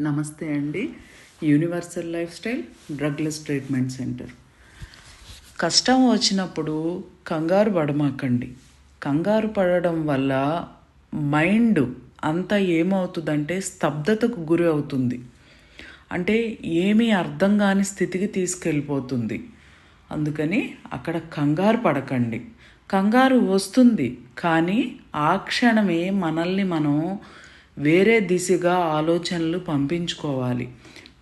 నమస్తే అండి. Universal lifestyle drugless treatment centre. కష్టం వచ్చినప్పుడు కంగారు పడమాకండి. కంగారు పడడం వల్ల మైండ్ అంతా ఏమవుతుందంటే స్తబ్దతకు గురి అవుతుంది. అంటే ఏమీ అర్థం కాని స్థితికి తీసుకెళ్ళిపోతుంది. అందుకని అక్కడ కంగారు పడకండి. కంగారు వస్తుంది. కానీ ఆ క్షణమే మనల్ని మనం వేరే దిశగా ఆలోచనలు పంపించుకోవాలి.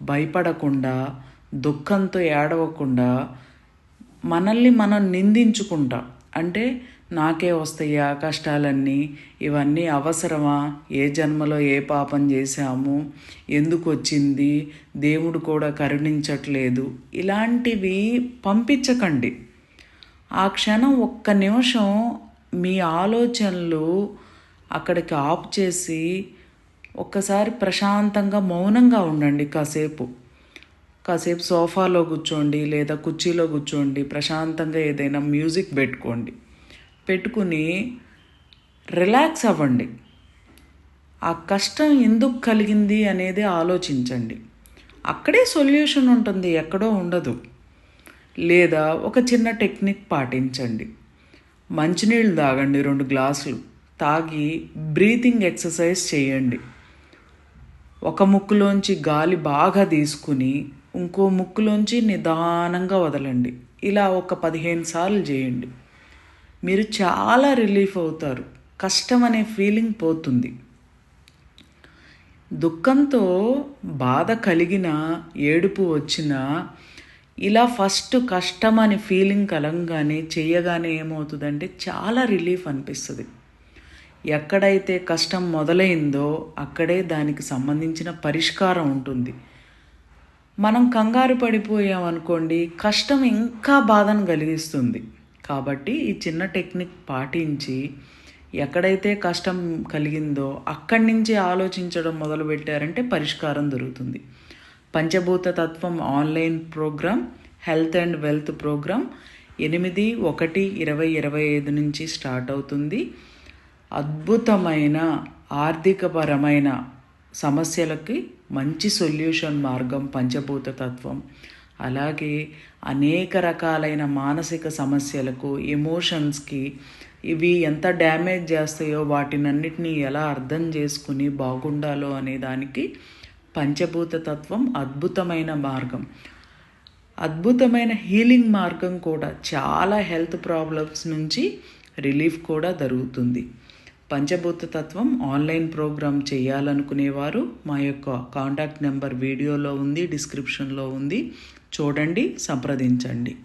భయపడకుండా దుఃఖంతో ఏడవకుండా మనల్ని మనం నిందించుకుంటా. అంటే నాకే వస్తాయా కష్టాలన్నీ? ఇవన్నీ అవసరమా? ఏ జన్మలో ఏ పాపం చేశాము? ఎందుకు వచ్చింది? దేవుడు కూడా కరుణించట్లేదు. ఇలాంటివి పంపించకండి. ఆ క్షణం ఒక్క నిమిషం మీ ఆలోచనలు అక్కడికి ఆఫ్ చేసి ఒక్కసారి ప్రశాంతంగా మౌనంగా ఉండండి కాసేపు. కాసేపు సోఫాలో కూర్చోండి లేదా కుర్చీలో కూర్చోండి ప్రశాంతంగా ఏదైనా మ్యూజిక్ పెట్టుకోండి. పెట్టుకుని రిలాక్స్ అవ్వండి. ఆ కష్టం ఎందుకు కలిగింది అనేది ఆలోచించండి. అక్కడే సొల్యూషన్ ఉంటుంది ఎక్కడో ఉండదు. లేదా ఒక చిన్న టెక్నిక్ పాటించండి. మంచినీళ్ళు తాగండి రెండు గ్లాసులు. తాగి బ్రీతింగ్ ఎక్సర్సైజ్ చేయండి. ఒక ముక్కులోంచి గాలి బాగా తీసుకుని ఇంకో ముక్కులోంచి నిదానంగా వదలండి. ఇలా ఒక పదిహేను సార్లు చేయండి. మీరు చాలా రిలీఫ్ అవుతారు. కష్టం అనే ఫీలింగ్ పోతుంది. దుఃఖంతో బాధ కలిగిన ఏడుపు వచ్చినా ఇలా ఫస్ట్ కష్టం అనే ఫీలింగ్ కలంగానే చేయగానే ఏమవుతుందంటే చాలా రిలీఫ్ అనిపిస్తుంది. ఎక్కడైతే కష్టం మొదలైందో అక్కడే దానికి సంబంధించిన పరిష్కారం ఉంటుంది. మనం కంగారు పడిపోయామనుకోండి కష్టం ఇంకా బాధను కలిగిస్తుంది. కాబట్టి ఈ చిన్న టెక్నిక్ పాటించి ఎక్కడైతే కష్టం కలిగిందో అక్కడి నుంచి ఆలోచించడం మొదలుపెట్టారంటే పరిష్కారం దొరుకుతుంది. పంచభూత తత్వం online programme health and wealth programme ఎనిమిది ఒకటి ఇరవై ఇరవై ఐదు నుంచి స్టార్ట్ అవుతుంది. అద్భుతమైన ఆర్థికపరమైన సమస్యలకి మంచి సొల్యూషన్ మార్గం పంచభూత తత్వం. అలాగే అనేక రకాలైన మానసిక సమస్యలకు ఎమోషన్స్కి ఇవి ఎంత డ్యామేజ్ చేస్తాయో వాటినన్నిటినీ ఎలా అర్థం చేసుకుని బాగుండాలో అనే దానికి పంచభూత తత్వం అద్భుతమైన మార్గం. అద్భుతమైన హీలింగ్ మార్గం కూడా చాలా హెల్త్ ప్రాబ్లమ్స్ నుంచి రిలీఫ్ కూడా జరుగుతుంది పంచభూత తత్వం ఆన్లైన్ ప్రోగ్రామ్ చేయాలనుకునేవారు. మా యొక్క కాంటాక్ట్ నెంబర్ వీడియోలో ఉంది డిస్క్రిప్షన్లో ఉంది. చూడండి సంప్రదించండి.